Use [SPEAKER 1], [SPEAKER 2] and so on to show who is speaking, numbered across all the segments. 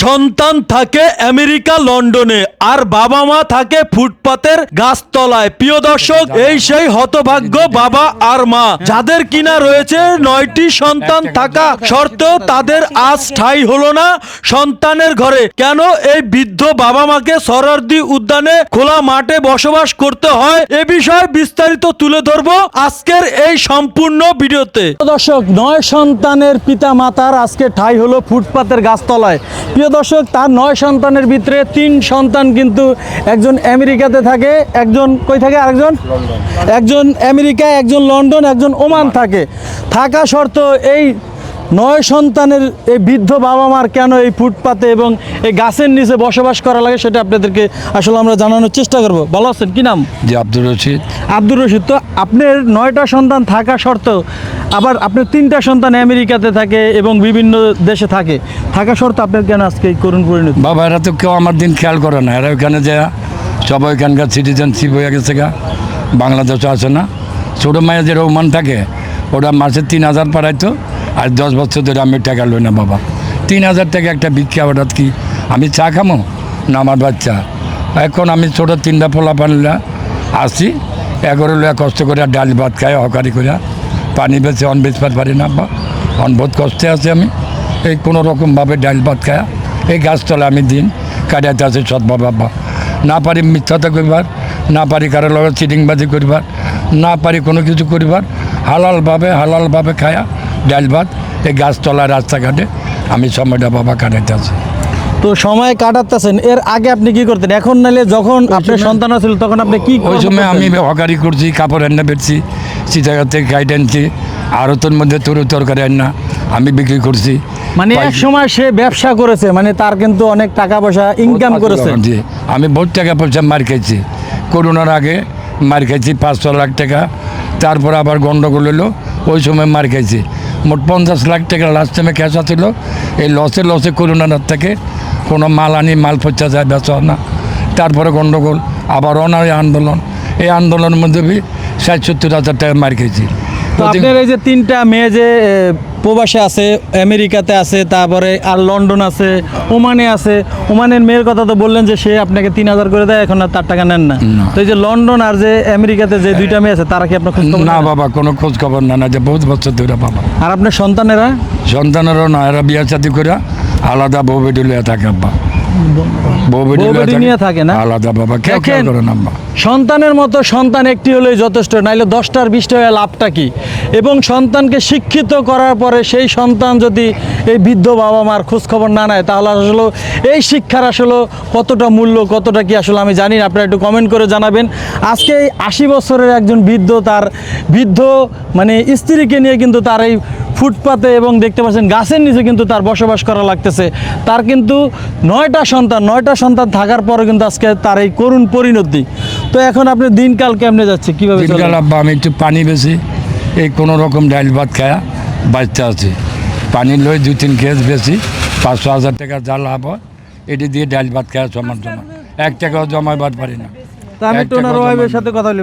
[SPEAKER 1] সন্তান থাকে আমেরিকা লন্ডনে আর বাবা মা থাকে ফুটপাতের গাছতলায়। প্রিয় দর্শক এই সেই হতভাগ্য বাবা আর মা। যাদের কিনা রয়েছে নয়টি সন্তান থাকা সত্ত্বেও তাদের আজ ঠাই হলো না সন্তানের ঘরে। কেন এই বৃদ্ধ বাবা মাকে সরারদি উদ্যানে খোলা মাঠে বসবাস করতে হয় এ বিষয়ে বিস্তারিত তুলে ধরবো আজকের এই সম্পূর্ণ ভিডিওতে। দর্শক নয় সন্তানের পিতা মাতার আজকে ঠাই হলো ফুটপাতের গাছতলায়। প্রিয় দর্শক তার নয় সন্তানের ভিতরে তিন সন্তান কিন্তু একজন আমেরিকাতে থাকে একজন কই থাকে? আরেকজন? একজন আমেরিকা একজন লন্ডন একজন ওমান থাকে। থাকা শর্ত এই নয় সন্তানের এই বৃদ্ধ বাবা মার কেন এই ফুটপাতে এবং এই গাছের নিচে বসবাস করা লাগে সেটা আপনাদেরকে আসলে আমরা জানানোর চেষ্টা করব। ভালো আছেন? কি নাম?
[SPEAKER 2] জি আব্দুর রশিদ।
[SPEAKER 1] আব্দুর রশিদ তো আপনার নয়টা সন্তান থাকা সত্ত্বেও আবার আপনার তিনটা সন্তান আমেরিকাতে থাকে এবং বিভিন্ন দেশে থাকে থাকা সত্ত্বেও আপনার কেন আজকে এই করুণ পরিণতি?
[SPEAKER 2] বাবা এরা তো কেউ আমার দিন খেয়াল করে না। এরা ওইখানে যায় সবাই ওইখানকার সিটিজেনশিপ হয়ে গেছে গা বাংলাদেশে আসে না। ছোটো মায়ের যে রোমান থাকে ওরা মাসে তিন হাজার পাঠাইতো আর দশ বছর ধরে আমি টাকা লই না, বাবা। তিন হাজার টাকা একটা ভিক্ষা হঠাৎ কি? আমি চা খামো? না, আমার বাচ্চা। এখন আমি ছোটো তিনটা পোলা পানিলা, আসি। এগারো লোয়া কষ্ট করে ডাল ভাত খাই হকারি করে পানি বেছে, অন বেচবার পারি না বা অন বহুত কষ্টে আছি আমি। এই কোনো রকমভাবে ডাল ভাত খায়া। এই গাছতলা আমি দিন কাটাইতে আছি সৎ বাবা না পারি মিথ্যাতা করিবার, না পারি কারোর লগে চিটিংবাজি করিবার, না পারি কোনো কিছু করিবার। হালালভাবে হালালভাবে খায়া ডাল ভাত এই গাছতলা রাস্তাঘাটে আমি সময়টা বাবা কাটাইতে আছি।
[SPEAKER 1] তো সময় কাটাতেছেন এর আগে আপনি কি করতেন? এখন নালে যখন আপনার সন্তান ছিল তখন আপনি কি
[SPEAKER 2] ওই সময় আমি? হকারি করছি কাপড় রান্না বেরছি সীতাঘাট থেকে গাইড আনছি আড়তের মধ্যে তরু তরকারি রান্না আমি বিক্রি করছি।
[SPEAKER 1] মানে এক সময় সে ব্যবসা করেছে মানে তার কিন্তু অনেক টাকা পয়সা ইনকাম করেছে।
[SPEAKER 2] জি আমি বহুত টাকা পয়সা মার খেয়েছি করোনার আগে মার খেয়েছি পাঁচশো লাখ টাকা তারপর আবার গন্ডগোল হলো ওই সময় মার খেয়েছি মোট পঞ্চাশ লাখ টাকা লাস্ট টাইমে ক্যাশ আছিল। এই লসে লসে করোনার থেকে কোনো মাল আনি মাল পচা যায় বেচা না তারপরে গণ্ডগোল আবার অনার আন্দোলন। এই আন্দোলনের মধ্যে বি ষাট সত্তর হাজার টাকা মার খেয়েছি।
[SPEAKER 1] তো আপনার এই যে তিনটা মেয়ে যে প্রবাসে আছে আমেরিকাতে আছে তারপরে আর লন্ডন আছে ওমানে আছে। ওমানের মেয়ের কথা তো বললেন যে সে আপনাকে তিন হাজার করে দেয় এখন আর তার টাকা নেন না। তো এই যে লন্ডন আর যে আমেরিকাতে যে দুইটা মেয়ে আছে তারা কি আপনার খোঁজ
[SPEAKER 2] না বাবা কোনো খোঁজ খবর না না যে বহুত বছর ধরে বাবা।
[SPEAKER 1] আর আপনার সন্তানেরা?
[SPEAKER 2] সন্তানেরও না এরা বিয়া শাদি করে আলাদা বউ বেডুলিয়া থাকে আব্বা।
[SPEAKER 1] নিয়ে থাকে না?
[SPEAKER 2] আলাদা বাবা
[SPEAKER 1] দেখেন, সন্তানের মতো সন্তান একটি হলেই যথেষ্ট নাইলে দশটার বিশটা হয়ে লাভটা কি? এবং সন্তানকে শিক্ষিত করার পরে সেই সন্তান যদি এই বৃদ্ধ বাবা মার খোঁজ খবর না নেয় তাহলে আসলে এই শিক্ষার আসলে কতটা মূল্য কতটা কি আসলে আমি জানি না। আপনারা একটু কমেন্ট করে জানাবেন। আজকে এই আশি বছরের একজন বৃদ্ধ তার বৃদ্ধ মানে স্ত্রীকে নিয়ে কিন্তু তার এই ফুটপাতে এবং দেখতে পাচ্ছেন গাছের নিচে কিন্তু তার বসবাস করা লাগতেছে। তার কিন্তু নয়টা সন্তান নয়টা সন্তান থাকার পরে কিন্তু আজকে তার এই করুণ পরিণতি তো এখন আপনি দিনকাল কেমনে যাচ্ছে? কীভাবে?
[SPEAKER 2] দিনকাল আব্বা আমি একটু পানি বেশি এই কোনো রকম ডাইল ভাত খায়া বাঁচতে আছি। পানি লই দুই তিন কেজ বেশি পাঁচশো হাজার টাকা যা লাভ হয় এটি দিয়ে ডাইল ভাত খায়া সমান সমান। এক টাকাও জমাইবার পারি না।
[SPEAKER 1] তা আমি
[SPEAKER 2] এক
[SPEAKER 1] একটু ওয়াইফের সাথে কথা বলি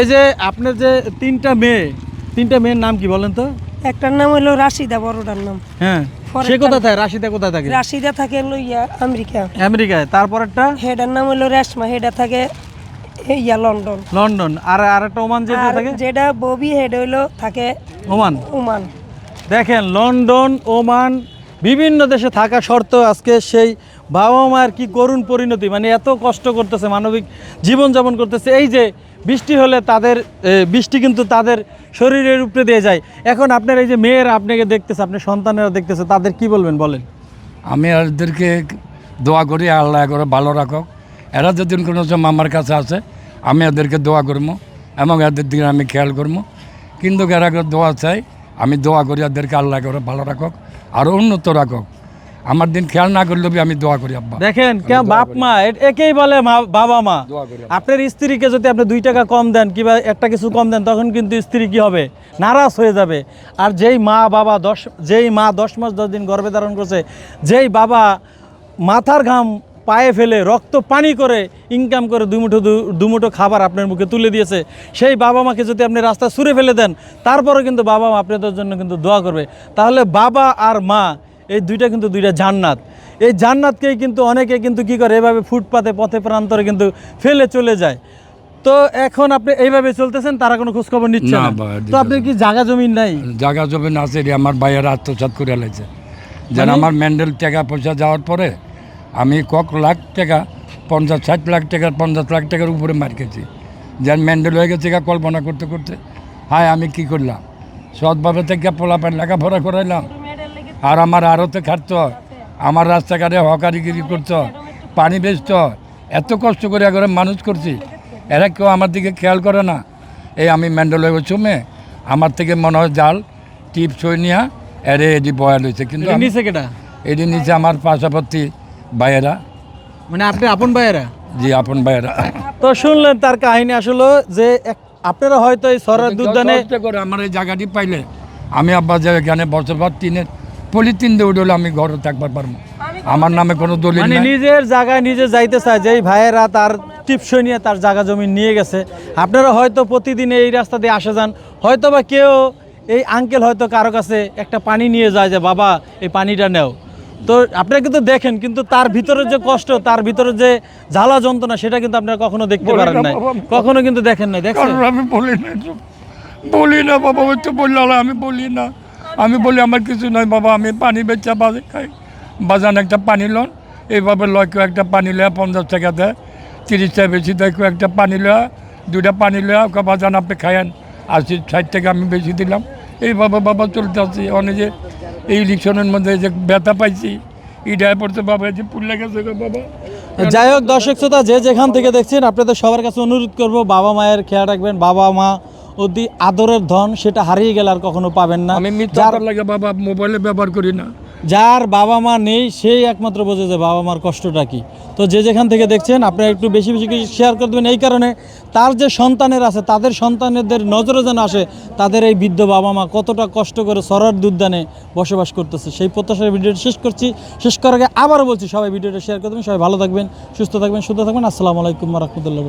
[SPEAKER 1] এই যে আপনার যে তিনটা মেয়ে তিনটা মেয়ের নাম কি বলেন তো?
[SPEAKER 3] একটার নাম হলো রাশিদা বড়টার নাম।
[SPEAKER 1] হ্যাঁ। সে কোথায় থাকে? রাশিদা কোথায় থাকে?
[SPEAKER 3] রাশিদা থাকে হলো ইয়া আমেরিকা।
[SPEAKER 1] আমেরিকায়। তারপরেরটা?
[SPEAKER 3] হেডার নাম হলো রেশমা হেডা থাকে ইয়া লন্ডন।
[SPEAKER 1] লন্ডন। আর আরেকটা ওমান যেটা থাকে?
[SPEAKER 3] যেটা ববি হেড হইল থাকে
[SPEAKER 1] ওমান।
[SPEAKER 3] ওমান।
[SPEAKER 1] দেখেন লন্ডন ওমান বিভিন্ন দেশে থাকা সত্ত্বেও আজকে সেই বাবা মায়ের কি করুণ পরিণতি। মানে এত কষ্ট করতেছে মানবিক জীবনযাপন করতেছে। এই যে বৃষ্টি হলে তাদের বৃষ্টি কিন্তু তাদের শরীরের উপরে দিয়ে যায়। এখন আপনার এই যে মেয়েরা আপনাকে দেখতেছে, আপনার সন্তানেরা দেখতেছে, তাদের কি বলবেন, বলেন?
[SPEAKER 2] আমি এদেরকে দোয়া করি, আল্লাহ করে ভালো রাখো এরা যদি কোনো সময় আমার কাছে আসে, আমি এদেরকে দোয়া করব এবং এদের দিকে আমি খেয়াল করব। কিন্তু এরা দোয়া চাই আমি দোয়া করি এদেরকে আল্লাহ করে ভালো রাখো আরও উন্নত রাখো আমার দিন খেয়াল না করলে আমি দোয়া করি আব্বা।
[SPEAKER 1] দেখেন কে বাপ মা একেই বলে মা- বাবা মা। আপনার স্ত্রীকে যদি আপনি দুই টাকা কম দেন কিংবা একটা কিছু কম দেন তখন কিন্তু স্ত্রী কি হবে? নারাজ হয়ে যাবে। আর যেই মা বাবা দশ যেই মা দশ মাস দশ দিন গর্ভে ধারণ করছে যেই বাবা মাথার ঘাম পায়ে ফেলে রক্ত পানি করে ইনকাম করে দুমুঠো দু- দুমুঠো খাবার আপনার মুখে তুলে দিয়েছে সেই বাবা মাকে যদি আপনি রাস্তা সুরে ফেলে দেন তারপরে কিন্তু বাবা মা আপনাদের জন্য কিন্তু দোয়া করবে। তাহলে বাবা আর মা এই দুইটা কিন্তু দুইটা জান্নাত। এই জান্নাতকেই কিন্তু অনেকে কিন্তু কি করে এভাবে ফুটপাতে পথে প্রান্তরে কিন্তু ফেলে চলে যায়। তো এখন আপনি এইভাবে চলতেছেন তারা কোনো খোঁজখবর নিচ্ছে
[SPEAKER 2] না,
[SPEAKER 1] না। তো আপনি কি জায়গা জমিন নাই?
[SPEAKER 2] জায়গা জমিন আছে রে আমার ভাইয়েরা আত্মসাত করে লাইছে। যেন
[SPEAKER 1] মানে?
[SPEAKER 2] আমার ম্যান্ডেল টাকা পয়সা যাওয়ার পরে আমি কক লাখ টাকা পঞ্চাশ ষাট লাখ টাকা পঞ্চাশ লাখ টাকার উপরে মার খেয়েছি। যেন ম্যান্ডেল হয়ে গেছে কল্পনা করতে করতে। হায় আমি কি করলাম? সৎভাবে থেকে পোলাপেন লেখাপড়া করাইলাম। আর আমার আরতে খাটতো আমার রাস্তাঘাটে হকারিগিরি করতো পানি বেচত। এত কষ্ট করে একবারে মানুষ করছি এরা কেউ আমার দিকে খেয়াল করে না। এই আমি মেন্ডেল হয়ে চুমে আমার থেকে মনে হয় জাল টিপ সই নিয়া এরে এটি বয়াল হয়েছে কিন্তু
[SPEAKER 1] নিচে কেটা
[SPEAKER 2] এটি নিচে আমার পাশাপাশি ভাইয়েরা।
[SPEAKER 1] মানে আপনি আপন ভাইয়েরা?
[SPEAKER 2] জি আপন ভাইয়েরা।
[SPEAKER 1] তো শুনলেন তার কাহিনী আসলে যে আপনারা হয়তো এই সরার
[SPEAKER 2] কষ্ট করে আমার এই জায়গাটি পাইলে আমি আব্বা যে এখানে বছর পর তিনের পলিথিন দিয়ে উঠলে আমি ঘরে থাকবার পারব। আমার নামে কোনো দলিল
[SPEAKER 1] মানে
[SPEAKER 2] নাই।
[SPEAKER 1] নিজের জায়গায় নিজে যাইতে চায় যে এই ভাইয়েরা তার টিপসই নিয়ে তার জায়গা জমি নিয়ে গেছে। আপনারা হয়তো প্রতিদিন এই রাস্তা দিয়ে আসা যান। হয়তো বা কেউ এই আঙ্কেল হয়তো কারও কাছে একটা পানি নিয়ে যায় যে বাবা এই পানিটা নেও। তো আপনারা কিন্তু দেখেন কিন্তু তার ভিতরে যে কষ্ট তার ভিতরে যে জ্বালা যন্ত্রণা সেটা কিন্তু আপনারা কখনো দেখতে পারেন
[SPEAKER 2] না
[SPEAKER 1] নাই। কখনো কিন্তু দেখেন নাই দেখছেন?
[SPEAKER 2] কারণ আমি বলি না বলি না বাবা ওই তো বললাম আমি বলি না। আমি বলি, আমার কিছু নয় বাবা, আমি পানি বেচা বাজে খাই। বাজান একটা পানি লন, এইভাবে লয় কেউ একটা পানি লয়া, পঞ্চাশ টাকা দেয়, তিরিশ টাকা বেশি দেয় কেউ একটা পানি লয়া দুটা পানি লয়া, ওকে বাজান আপনি খায়েন আশি, ষাট টাকা আমি বেশি দিলাম। এইভাবে বাবা চলতে আসছি অনেক যে এই ইলেকশনের মধ্যে যে ব্যথা পাইছি ইডায় পড়তে বাবা যে পুল্লে গেছে বাবা।
[SPEAKER 1] যাই হোক, দর্শক শ্রোতা, যে যেখান থেকে দেখছেন, আপনাদের সবার কাছে অনুরোধ করব, বাবা মায়ের খেয়াল রাখবেন, বাবা মা অতি আদরের ধন সেটা হারিয়ে গেলে আর কখনো পাবেন না।
[SPEAKER 2] আমি
[SPEAKER 1] যার
[SPEAKER 2] লাগে বাবা মোবাইলে ব্যবহার করি না।
[SPEAKER 1] যার বাবা মা নেই সেই একমাত্র বোঝে যে বাবা মার কষ্টটা কি। তো যে যেখান থেকে দেখছেন আপনারা একটু বেশি বেশি করে শেয়ার করে দেবেন। এই কারণে তার যে সন্তানের আছে তাদের সন্তানেদের নজরে যেন আসে তাদের এই বৃদ্ধ বাবা মা কতটা কষ্ট করে সরার দুধদানে বসবাস করতেছে। সেই প্রত্যাশার ভিডিওটি শেষ করছি। শেষ করার আগে আবারও বলছি সবাই ভিডিওটা শেয়ার করে দেবেন সবাই ভালো থাকবেন সুস্থ থাকবেন সুস্থ থাকবেন। আসসালামু আলাইকুম রহমতুল্লাহ